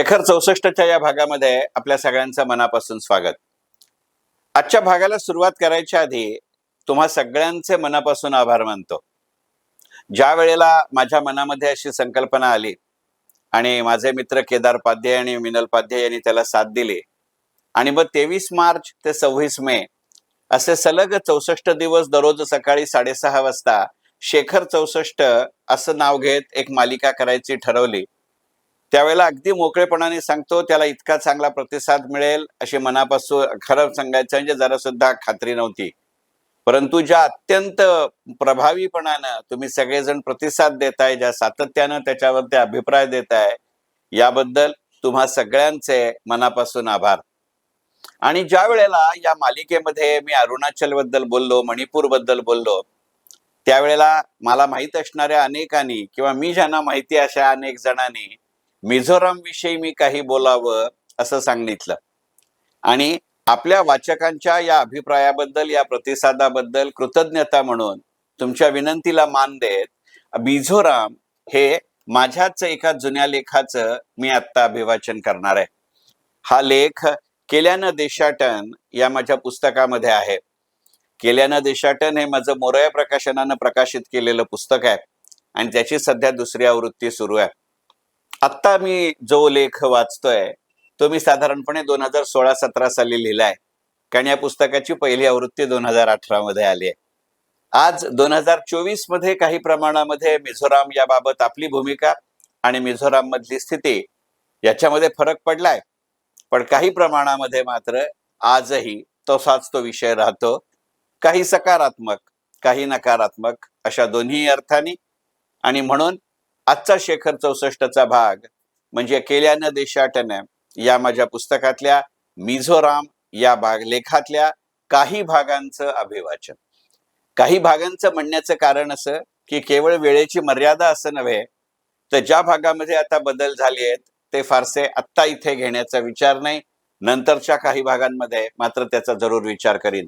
शेखर चौसष्टच्या या भागामध्ये आपल्या सगळ्यांचं मनापासून स्वागत. आजच्या भागाला सुरुवात करायच्या आधी तुम्हा सगळ्यांचे मनापासून आभार मानतो. ज्या वेळेला माझ्या मनामध्ये अशी संकल्पना आली आणि माझे मित्र केदार पाध्याय आणि मिनल पाध्याय यांनी त्याला साथ दिली आणि मग तेवीस मार्च ते सव्वीस मे असे सलग चौसष्ट दिवस दररोज सकाळी साडेसहा वाजता शेखर चौसष्ट असं नाव घेत एक मालिका करायची ठरवली. त्यावेळेला अगदी मोकळेपणाने सांगतो त्याला इतका चांगला प्रतिसाद मिळेल अशी मनापासून खरं सांगायचं म्हणजे जरा सुद्धा खात्री नव्हती. परंतु ज्या अत्यंत प्रभावीपणानं तुम्ही सगळेजण प्रतिसाद देताय ज्या सातत्यानं त्याच्यावरती अभिप्राय देताय याबद्दल तुम्हा सगळ्यांचे मनापासून आभार. आणि ज्या वेळेला या मालिकेमध्ये मी अरुणाचलबद्दल बोललो मणिपूरबद्दल बोललो त्यावेळेला मला माहीत असणाऱ्या अनेकांनी किंवा मी ज्यांना माहिती अशा अनेक जणांनी मिझोराम विषयी मी काही बोलावं असं सांगितलं. आणि आपल्या वाचकांच्या या अभिप्रायाबद्दल या प्रतिसादाबद्दल कृतज्ञता म्हणून तुमच्या विनंतीला मान देत मिझोराम हे माझ्याच एका जुन्या लेखाचं मी आत्ता अभिवाचन करणार आहे. हा लेख केल्यानं देशाटन या माझ्या पुस्तकामध्ये आहे. केल्यानं देशाटन हे माझं मोरया प्रकाशनानं प्रकाशित केलेलं पुस्तक आहे. आणि त्याची सध्या दुसरी आवृत्ती सुरू आहे. आत्ता मी जो लेख वाचतोय तो मी साधारणपणे दोन हजार सोळा सतरा साली लिहिलाय. कारण या पुस्तकाची पहिली आवृत्ती दोन हजार अठरा मध्ये आली आहे. आज दोन हजार चोवीसमध्ये काही प्रमाणामध्ये मिझोराम याबाबत आपली भूमिका आणि मिझोराम मधली स्थिती याच्यामध्ये फरक पडलाय. पण काही प्रमाणामध्ये मात्र आजही तसाच तो विषय राहतो. काही सकारात्मक काही नकारात्मक अशा दोन्ही अर्थाने. आणि म्हणून आजचा शेखर चौसष्टचा भाग म्हणजे केल्यानं देशाटन या माझ्या पुस्तकातल्या मिझोराम या भाग लेखातल्या काही भागांचं अभिवाचन. काही भागांचं म्हणण्याचं कारण असं की केवळ वेळेची मर्यादा असं नव्हे तर ज्या भागामध्ये आता बदल झाले आहेत ते फारसे आत्ता इथे घेण्याचा विचार नाही. नंतरच्या काही भागांमध्ये मात्र त्याचा जरूर विचार करीन.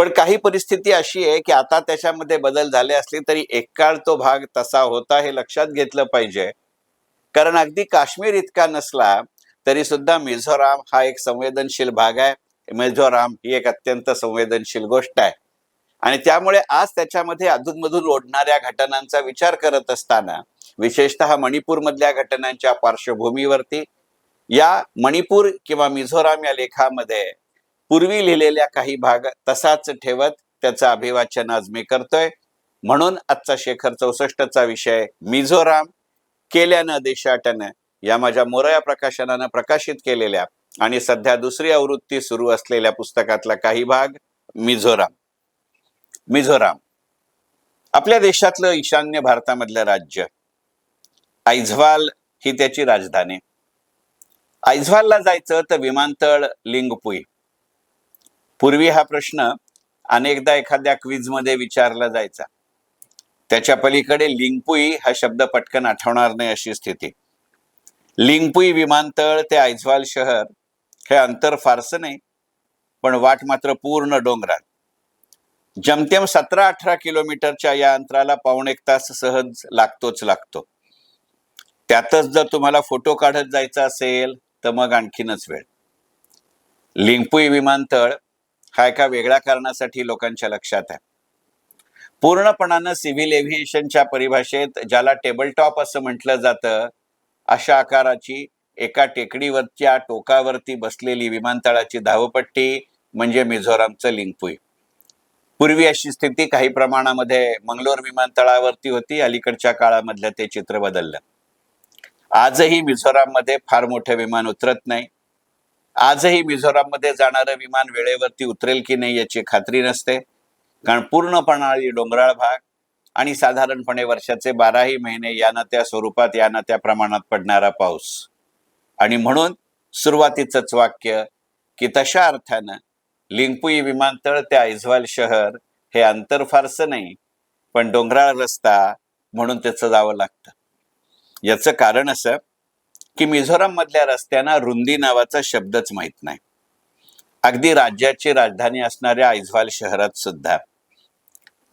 पण काही परिस्थिती अशी आहे की आता त्याच्यामध्ये बदल झाले असले तरी एक काळ तो भाग तसा होता हे लक्षात घेतलं पाहिजे. कारण अगदी काश्मीर इतका नसला तरी सुद्धा मिझोराम हा एक संवेदनशील भाग आहे. मिझोराम ही एक अत्यंत संवेदनशील गोष्ट आहे. आणि त्यामुळे आज त्याच्यामध्ये अधूनमधून ओढणाऱ्या घटनांचा विचार करत असताना विशेषतः मणिपूर मधल्या घटनांच्या पार्श्वभूमीवरती या मणिपूर किंवा मिझोराम या लेखामध्ये पूर्वी लिहिलेल्या काही भाग तसाच ठेवत त्याचं अभिवाचन आज मी करतोय. म्हणून आजचा शेखर चौसष्टचा विषय मिझोराम केल्यानं देशाटनं या माझ्या मोरया प्रकाशनानं प्रकाशित केलेल्या आणि सध्या दुसरी आवृत्ती सुरू असलेल्या पुस्तकातला काही भाग मिझोराम. मिझोराम. आपल्या देशातलं ईशान्य भारतामधलं राज्य. ऐझवाल ही त्याची राजधानी. ऐझवालला जायचं तर विमानतळ लिंगपुई. पूर्वी हा प्रश्न अनेकदा एखाद्या क्विजमध्ये विचारला जायचा. त्याच्या पलीकडे लिंगपुई हा शब्द पटकन आठवणार नाही अशी स्थिती. लिंगपुई विमानतळ ते आयझवाल शहर हे अंतर फारसं नाही पण वाट मात्र पूर्ण डोंगरात जमतेम सतरा अठरा किलोमीटरच्या या अंतराला पाऊण एक तास सहज लागतोच लागतो. त्यातच जर तुम्हाला फोटो काढत जायचा असेल तर मग आणखीनच वेळ. लिंगपुई विमानतळ हा एका वेगळ्या कारणासाठी लोकांच्या लक्षात आहे. पूर्णपणानं सिव्हिल एव्हिएशनच्या परिभाषेत ज्याला टेबल टॉप असं म्हटलं जातं अशा आकाराची एका टेकडीवरच्या टोकावरती बसलेली विमानतळाची धावपट्टी म्हणजे मिझोरामचं लिंगपुई. पूर्वी अशी स्थिती काही प्रमाणामध्ये मंगलोर विमानतळावरती होती अलीकडच्या काळामधलं ते चित्र बदललं. आजही मिझोराममध्ये फार मोठं विमान उतरत नाही. आजही मिझोराममध्ये जाणारं विमान वेळेवरती उतरेल की नाही याची खात्री नसते. कारण पूर्णपणाळी डोंगराळ भाग आणि साधारणपणे वर्षाचे बाराही महिने या ना त्या स्वरूपात या ना त्या प्रमाणात पडणारा पाऊस. आणि म्हणून सुरुवातीचंच वाक्य की तशा अर्थानं लिंगपुई विमानतळ ते ऐझवाल शहर हे अंतर फारसं नाही पण डोंगराळ रस्ता म्हणून त्याचं जावं लागतं. याचं कारण असं की मिझोराम मधल्या रस्त्यांना रुंदी नावाचा शब्दच माहीत नाही. अगदी राज्याची राजधानी असणाऱ्या आयझवाल शहरात सुद्धा.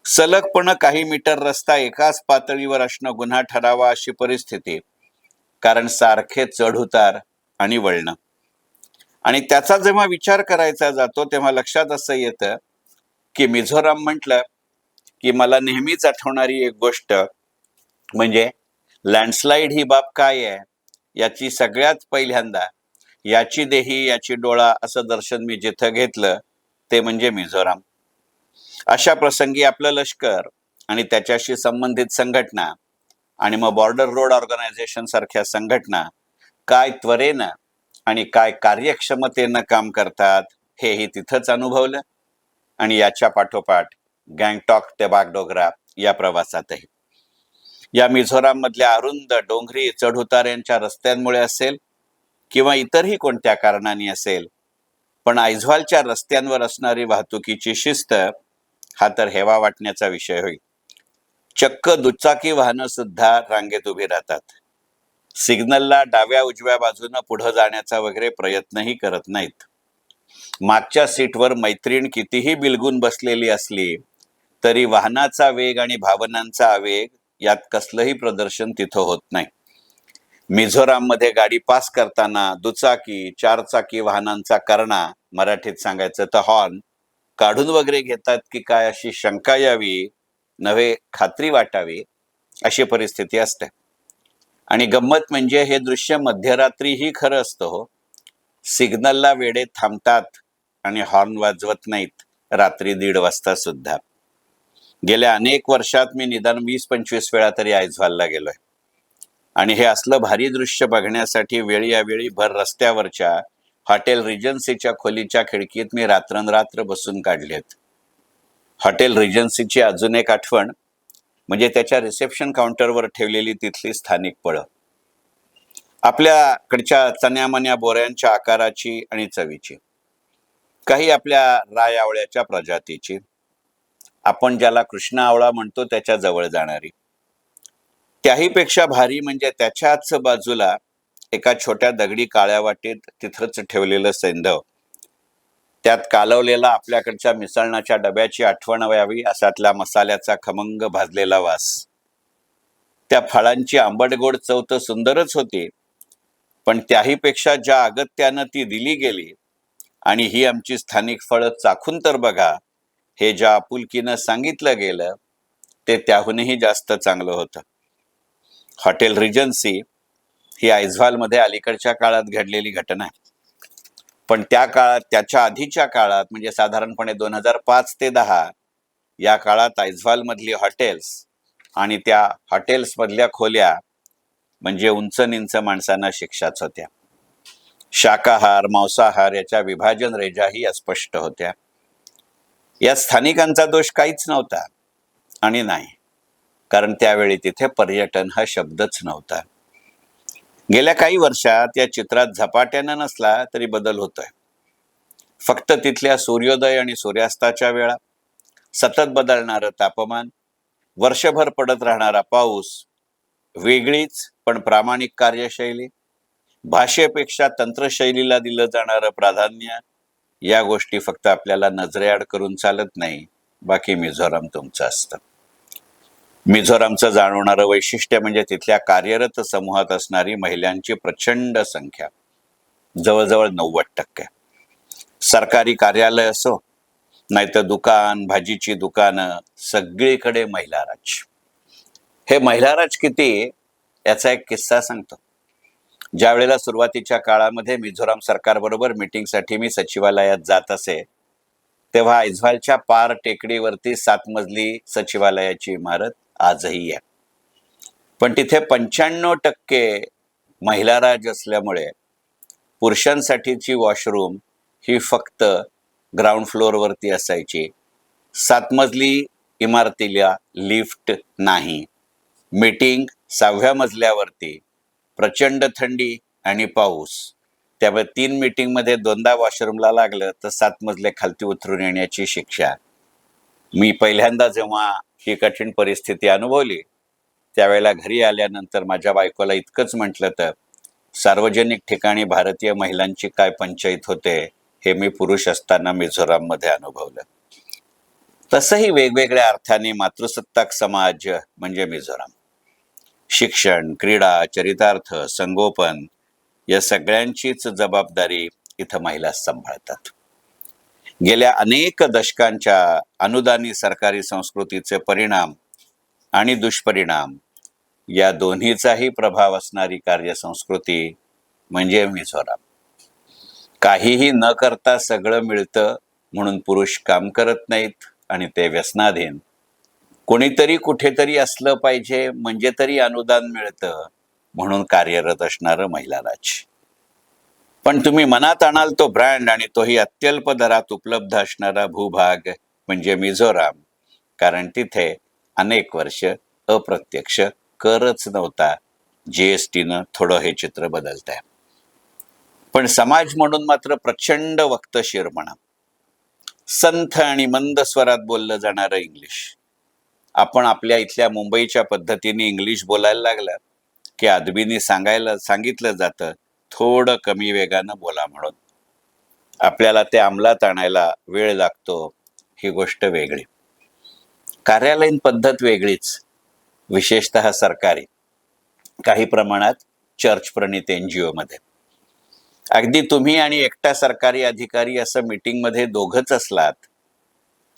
सलगपणे काही मीटर रस्ता एकाच पातळीवर असणं गुन्हा ठरावा अशी परिस्थिती कारण सारखे चढउतार आणि वळणं. आणि त्याचा जेव्हा विचार करायचा जातो तेव्हा लक्षात असं येतं की मिझोराम म्हटलं की मला नेहमीच आठवणारी एक गोष्ट म्हणजे लँडस्लाईड ही बाब काय आहे? याची सगळ्यात पहिल्यांदा याची देही याची डोळा असं दर्शन मी जिथं घेतलं ते म्हणजे मिझोराम. अशा प्रसंगी आपलं लष्कर आणि त्याच्याशी संबंधित संघटना आणि मग बॉर्डर रोड ऑर्गनायझेशन सारख्या संघटना काय त्वरेनं आणि काय कार्यक्षमतेनं काम करतात हेही तिथंच अनुभवलं आणि याच्या पाठोपाठ गँगटॉक ते बागडोगरा या प्रवासातही. या मिझोराममधल्या अरुंद डोंगरी चढउतार्यांच्या रस्त्यांमुळे असेल किंवा इतरही कोणत्या कारणाने असेल पण आयझवालच्या रस्त्यांवर असणारी वाहतुकीची शिस्त हा तर हेवा वाटण्याचा विषय होईल. चक्क दुचाकी वाहनं सुद्धा रांगेत उभी राहतात. सिग्नलला डाव्या उजव्या बाजूनं पुढं जाण्याचा वगैरे प्रयत्नही करत नाहीत. मागच्या सीटवर मैत्रीण कितीही बिलगून बसलेली असली तरी वाहनाचा वेग आणि भावनांचा आवेग यात कसलंही प्रदर्शन तिथं होत नाही. मिझोराममध्ये गाडी पास करताना दुचाकी चारचाकी वाहनांचा करणा मराठीत सांगायचं तर हॉर्न काढून वगैरे घेतात की काय अशी शंका यावी नव्हे खात्री वाटावी अशी परिस्थिती असते. आणि गंमत म्हणजे हे दृश्य मध्यरात्रीही खरं असतं हो. सिग्नलला वेळेत थांबतात आणि हॉर्न वाजवत नाहीत रात्री दीड वाजता सुद्धा. गेल्या अनेक वर्षात मी निदान वीस पंचवीस वेळा तरी आयझवालला गेलोय. आणि हे असलं भारी दृश्य बघण्यासाठी वेळी यावेळी भर रस्त्यावरच्या हॉटेल रिजन्सीच्या खोलीच्या खिडकीत मी रात्रंरात्र बसून काढलेत. हॉटेल रिजन्सीची अजून एक आठवण म्हणजे त्याच्या रिसेप्शन काउंटरवर ठेवलेली तिथली स्थानिक पळं. आपल्याकडच्या चण्यामन्या बोऱ्यांच्या आकाराची आणि चवीची. काही आपल्या राय आवळ्याच्या प्रजातीची. आपण ज्याला कृष्ण आवळा म्हणतो त्याच्याजवळ जाणारी. त्याही पेक्षा भारी म्हणजे त्याच्याच बाजूला एका छोट्या दगडी काळ्या वाटेत तिथंच ठेवलेलं सैंधव. त्यात कालवलेला आपल्याकडच्या मिसळणाच्या डब्याची आठवण व्हावी असातल्या मसाल्याचा खमंग भाजलेला वास. त्या फळांची आंबटगोड चव तर सुंदरच होती पण त्याही पेक्षा ज्या अगत्यानं ती दिली गेली आणि ही आमची स्थानिक फळं चाखून तर बघा हे ज्या आपुलकीनं सांगितलं गेलं ते त्याहूनही जास्त चांगलं होतं. हॉटेल रिजन्सी ही आयझवालमध्ये अलीकडच्या काळात घडलेली घटना आहे. पण त्या काळात त्याच्या आधीच्या काळात म्हणजे साधारणपणे दोन हजार पाच ते दहा या काळात आयझवालमधली हॉटेल्स आणि त्या हॉटेल्समधल्या खोल्या म्हणजे उंच निंच माणसांना शिक्षाच होत्या. शाकाहार मांसाहार याच्या विभाजन रेजाही अस्पष्ट होत्या. या स्थानिकांचा दोष काहीच नव्हता आणि नाही. कारण त्यावेळी तिथे पर्यटन हा शब्दच नव्हता. गेल्या काही वर्षात या चित्रात झपाट्यानं नसला तरी बदल होतोय. फक्त तिथल्या सूर्योदय आणि सूर्यास्ताच्या वेळा सतत बदलणारं तापमान वर्षभर पडत राहणारा पाऊस वेगळीच पण प्रामाणिक कार्यशैली भाषेपेक्षा तंत्रशैलीला दिलं जाणारं प्राधान्य या गोष्टी फक्त आपल्याला नजरेआड करून चालत नाही. बाकी मिझोराम तुमचं असतं. मिझोरामचं जाणवणारं वैशिष्ट्य म्हणजे तिथल्या कार्यरत समूहात असणारी महिलांची प्रचंड संख्या. जवळजवळ नव्वद टक्के. सरकारी कार्यालय असो नाहीतर दुकान भाजीची दुकानं सगळीकडे महिलाराज हे महिलाराज किती याचा एक किस्सा सांगतो. ज्या वेळेला सुरुवातीच्या काळामध्ये मिझोराम सरकारबरोबर मिटिंगसाठी मी सचिवालयात जात असे तेव्हा ऐझवालच्या पार टेकडीवरती सात मजली सचिवालयाची इमारत आजही आहे. पण तिथे पंच्याण्णव टक्के महिला राज असल्यामुळे पुरुषांसाठीची वॉशरूम ही फक्त ग्राउंड फ्लोअरवरती असायची. सात मजली इमारतीला लिफ्ट नाही. मीटिंग सहाव्या मजल्यावरती प्रचंड थंडी आणि पाऊस. त्यामुळे तीन मीटिंगमध्ये दोनदा वॉशरूमला लागलं तर सात मजले खालती उतरून येण्याची शिक्षा. मी पहिल्यांदा जेव्हा ही कठीण परिस्थिती अनुभवली त्यावेळेला घरी आल्यानंतर माझ्या बायकोला इतकंच म्हटलं तर सार्वजनिक ठिकाणी भारतीय महिलांची काय पंचायत होते हे मी पुरुष असताना मिझोराममध्ये अनुभवलं. तसंही वेगवेगळ्या अर्थाने मातृसत्ताक समाज म्हणजे मिझोराम. शिक्षण क्रीडा चरितार्थ संगोपन या सगळ्यांचीच जबाबदारी इथं महिला सांभाळतात. गेल्या अनेक दशकांच्या अनुदानी सरकारी संस्कृतीचे परिणाम आणि दुष्परिणाम या दोन्हीचाही प्रभाव असणारी कार्यसंस्कृती म्हणजे मिझोराम. काहीही न करता सगळं मिळतं म्हणून पुरुष काम करत नाहीत आणि ते व्यसनाधीन कोणीतरी कुठेतरी असलं पाहिजे म्हणजे तरी अनुदान मिळतं म्हणून कार्यरत असणारं महिला राज. पण तुम्ही मनात आणाल तो ब्रँड आणि तोही अत्यल्प दरात उपलब्ध असणारा भूभाग म्हणजे मिझोराम कारण तिथे अनेक वर्ष अप्रत्यक्ष करच नव्हता. जीएसटीनं थोडं हे चित्र बदलत आहे पण समाज म्हणून मात्र प्रचंड वक्तशीर म्हणा. संथ आणि मंद स्वरात बोललं जाणारं इंग्लिश. आपण आपल्या इथल्या मुंबईच्या पद्धतीने इंग्लिश बोलायला लागलं की आदबीनी सांगायला सांगितलं जातं थोडं कमी वेगानं बोला म्हणून. आपल्याला ते अंमलात आणायला वेळ लागतो ही गोष्ट वेगळी. कार्यालयीन पद्धत वेगळीच विशेषतः सरकारी काही प्रमाणात चर्च प्रणित एन जी ओमध्ये अगदी तुम्ही आणि एकटा सरकारी अधिकारी असं मीटिंगमध्ये दोघंच असलात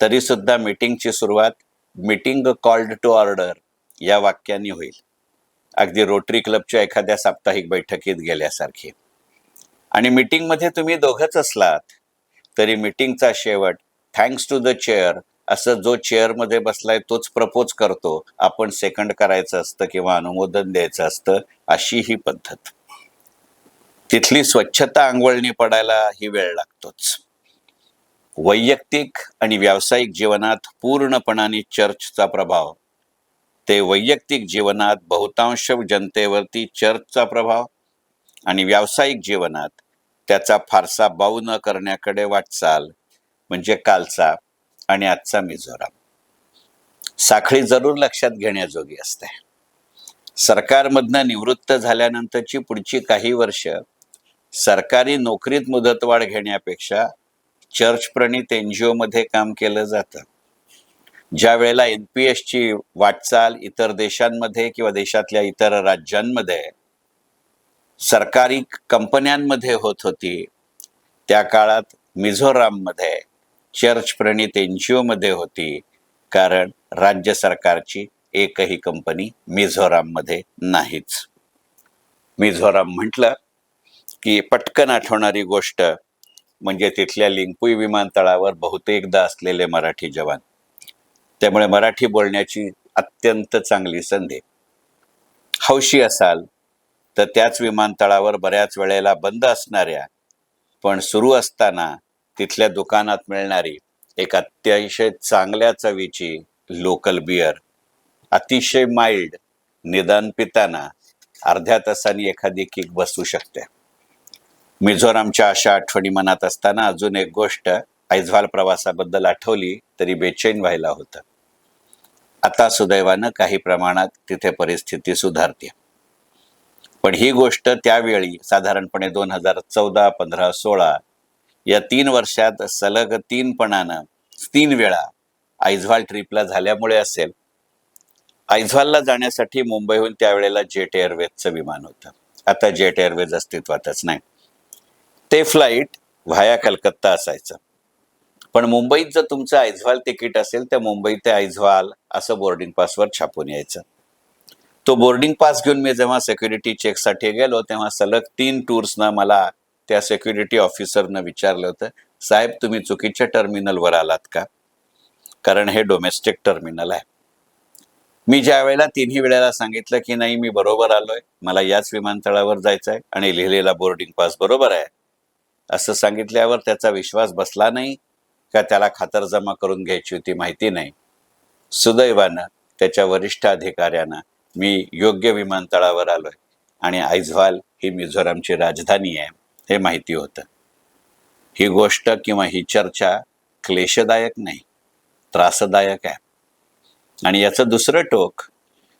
तरी सुद्धा मीटिंगची सुरुवात मीटिंग कॉल्ड टू ऑर्डर या वाक्याने होईल. अगदी रोटरी क्लबच्या एखाद्या साप्ताहिक बैठकीत गेल्यासारखी. आणि मीटिंगमध्ये तुम्ही दोघच असलात तरी मीटिंगचा शेवट थँक्स टू द चेअर असं जो चेअरमध्ये बसलाय तोच प्रपोज करतो आपण सेकंड करायचं असतं किंवा अनुमोदन द्यायचं असतं अशी ही पद्धत. तिथली स्वच्छता आंघोळणी पडायला ही वेळ लागतोच. वैयक्तिक आणि व्यावसायिक जीवनात पूर्णपणाने चर्चचा प्रभाव. ते वैयक्तिक जीवनात बहुतांश जनतेवरती चर्चचा प्रभाव आणि व्यावसायिक जीवनात त्याचा फारसा बाऊ न करण्याकडे वाटचाल म्हणजे कालचा आणि आजचा मिझोराम. साखळी जरूर लक्षात घेण्याजोगी असते. सरकारमधनं निवृत्त झाल्यानंतरची पुढची काही वर्ष सरकारी नोकरीत मुदतवाढ घेण्यापेक्षा चर्च प्रणित एन जी मध्ये काम केलं जातं. ज्या वेळेला एन पी एसची वाटचाल इतर देशांमध्ये किंवा देशातल्या इतर राज्यांमध्ये सरकारी कंपन्यांमध्ये होत होती त्या काळात मिझोराममध्ये चर्च प्रणित एन जी ओमध्ये होती कारण राज्य सरकारची एकही कंपनी मिझोराममध्ये नाहीच. मिझोराम म्हटलं की पटकन आठवणारी गोष्ट म्हणजे तिथल्या लिंगपुई विमानतळावर बहुतेकदा असलेले मराठी जवान. त्यामुळे मराठी बोलण्याची अत्यंत चांगली संधी. हौशी असाल तर त्याच विमानतळावर बऱ्याच वेळेला बंद असणाऱ्या पण सुरू असताना तिथल्या दुकानात मिळणारी एक अतिशय चांगल्या चवीची लोकल बियर अतिशय माइल्ड निदान पिताना अर्ध्या तासांनी एखादी किक बसू शकते. मिझोरामच्या अशा आठवणी मनात असताना अजून एक गोष्ट ऐझवाल प्रवासाबद्दल आठवली तरी बेचैन व्हायला होतं. आता सुदैवानं काही प्रमाणात तिथे परिस्थिती सुधारते. पण ही गोष्ट त्यावेळी साधारणपणे दोन हजार चौदा पंधरा सोळा या तीन वर्षात सलग तीनपणानं तीन वेळा ऐझवाल ट्रिपला झाल्यामुळे असेल. ऐझवालला जाण्यासाठी मुंबईहून त्यावेळेला जेट एअरवेजचं विमान होतं. आता जेट एअरवेज अस्तित्वातच नाही. ते फ्लाईट व्हाया कलकत्ता असायचं. पण मुंबईत जर तुमचं ऐझवाल तिकीट असेल तर मुंबई ते ऐझवाल असं बोर्डिंग पासवर छापून यायचं. तो बोर्डिंग पास घेऊन मी जेव्हा सेक्युरिटी चेकसाठी गेलो तेव्हा सलग तीन टूर्सना मला त्या सेक्युरिटी ऑफिसरनं विचारलं होतं साहेब तुम्ही चुकीच्या टर्मिनलवर आलात का? कारण हे डोमेस्टिक टर्मिनल आहे. मी ज्या वेळेला तिन्ही वेळेला सांगितलं की नाही मी बरोबर आलोय. मला याच विमानतळावर जायचं आहे आणि लिहिलेला बोर्डिंग पास बरोबर आहे. असं सांगितल्यावर त्याचा विश्वास बसला नाही का त्याला खातरजमा करून घ्यायची होती माहिती नाही. सुदैवानं त्याच्या वरिष्ठ अधिकाऱ्यानं मी योग्य विमानतळावर आलोय आणि आयझवाल ही मिझोरामची राजधानी आहे हे माहिती होतं. ही गोष्ट किंवा ही चर्चा क्लेशदायक नाही त्रासदायक आहे. आणि याचं दुसरं टोक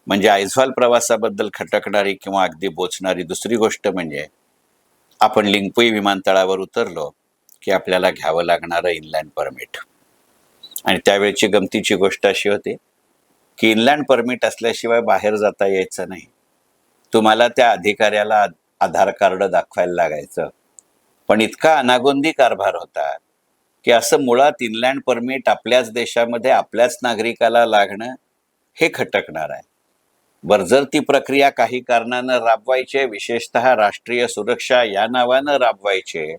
म्हणजे आयझवाल प्रवासाबद्दल खटकणारी किंवा अगदी बोचणारी दुसरी गोष्ट म्हणजे आपण लिंगपुई विमानतळावर उतरलो की आपल्याला घ्यावं लागणारं इनलँड परमिट आणि त्यावेळची गमतीची गोष्ट अशी होती की इनलँड परमिट असल्याशिवाय बाहेर जाता यायचं नाही. तुम्हाला त्या अधिकाऱ्याला आधार कार्ड दाखवायला लागायचं. पण इतका अनागोंदी कारभार होता की असं मुळात इनलँड परमिट आपल्याच देशामध्ये आपल्याच नागरिकाला लागणं हे खटकणार आहे. बर जर ती प्रक्रिया काही कारणानं राबवायचे विशेषतः राष्ट्रीय सुरक्षा या नावानं राबवायचे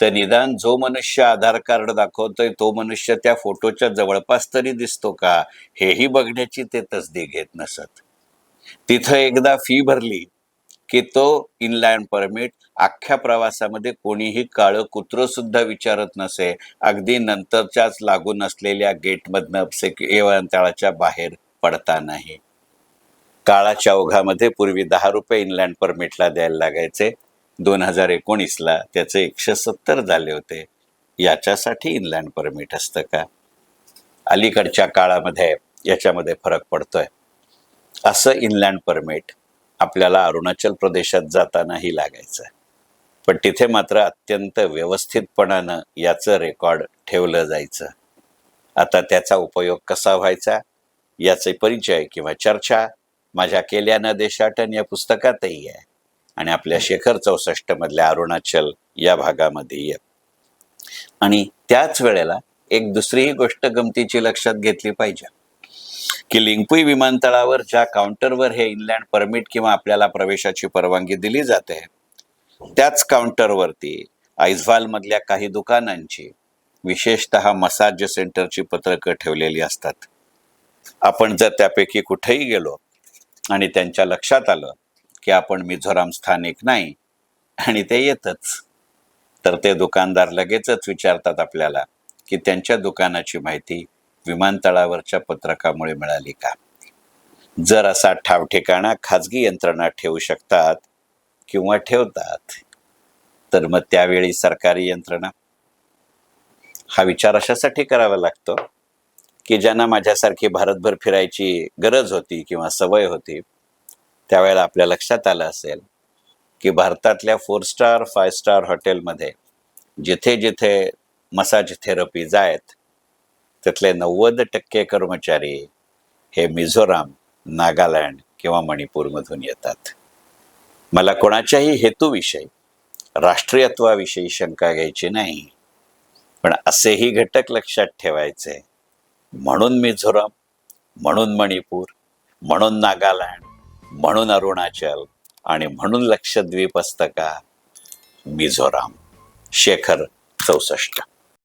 तर निदान जो मनुष्य आधार कार्ड दाखवतोय तो मनुष्य त्या फोटोच्या जवळपास तरी दिसतो का? हेही बघण्याची ते तसदी घेत नसत. तिथं एकदा फी भरली की तो इनलँड परमिट अख्ख्या प्रवासामध्ये कोणीही काळं कुत्रं सुद्धा विचारत नसे. अगदी नंतरच्याच लागून असलेल्या गेटमधनं से- विमानतळाच्या बाहेर पडता नाही काळाच्या ओघामध्ये पूर्वी दहा रुपये इनलँड परमिटला द्यायला लागायचे. दोन हजार एकोणीसला त्याचे एकशे सत्तर झाले होते. याच्यासाठी इनलँड परमिट असतं का? अलीकडच्या काळामध्ये याच्यामध्ये फरक पडतोय. असं इनलँड परमिट आपल्याला अरुणाचल प्रदेशात जातानाही लागायचं. पण तिथे मात्र अत्यंत व्यवस्थितपणानं याचं रेकॉर्ड ठेवलं जायचं. आता त्याचा उपयोग कसा व्हायचा? याचे परिचय किंवा चर्चा माझ्या केल्यानं देशाटन या पुस्तकातही आहे. आणि आपल्या शेखर चौसष्ट मधल्या अरुणाचल या भागामध्ये आहे. आणि त्याच वेळेला एक दुसरीही गोष्ट गमतीची लक्षात घेतली पाहिजे. की लिंगपुई विमानतळावर ज्या काउंटरवर हे इनलँड परमिट किंवा आपल्याला प्रवेशाची परवानगी दिली जाते त्याच काउंटरवरती आयझवाल मधल्या काही दुकानांची विशेषतः मसाज सेंटरची पत्रकं ठेवलेली असतात. आपण जर त्यापैकी कुठेही गेलो आणि त्यांच्या लक्षात आलं की आपण मिझोराम स्थानिक नाही आणि ते येतच. तर ते दुकानदार लगेचच विचारतात आपल्याला की त्यांच्या दुकानाची माहिती विमानतळावरच्या पत्रकामुळे मिळाली का? जर असा ठावठिकाणा खाजगी यंत्रणा ठेवू शकतात किंवा ठेवतात तर मग त्यावेळी सरकारी यंत्रणा? हा विचार अशासाठी करावा लागतो. की ज्यांना माझ्यासारखी भारतभर फिरायची गरज होती किंवा सवय होती त्यावेळेला आपल्या लक्षात आलं असेल की भारतातल्या फोर स्टार फाय स्टार हॉटेलमध्ये जिथे जिथे मसाज थेरपीज आहेत त्यातले नव्वद टक्के कर्मचारी हे मिझोराम नागालँड किंवा मणिपूरमधून येतात. मला कोणाच्याही हेतूविषयी राष्ट्रीयत्वाविषयी शंका घ्यायची नाही पण असेही घटक लक्षात ठेवायचे म्हणून मिझोराम म्हणून मणिपूर म्हणून नागालँड म्हणून अरुणाचल आणि म्हणून लक्षद्वीप असतं का? मिझोराम शेखर चौसष्ट.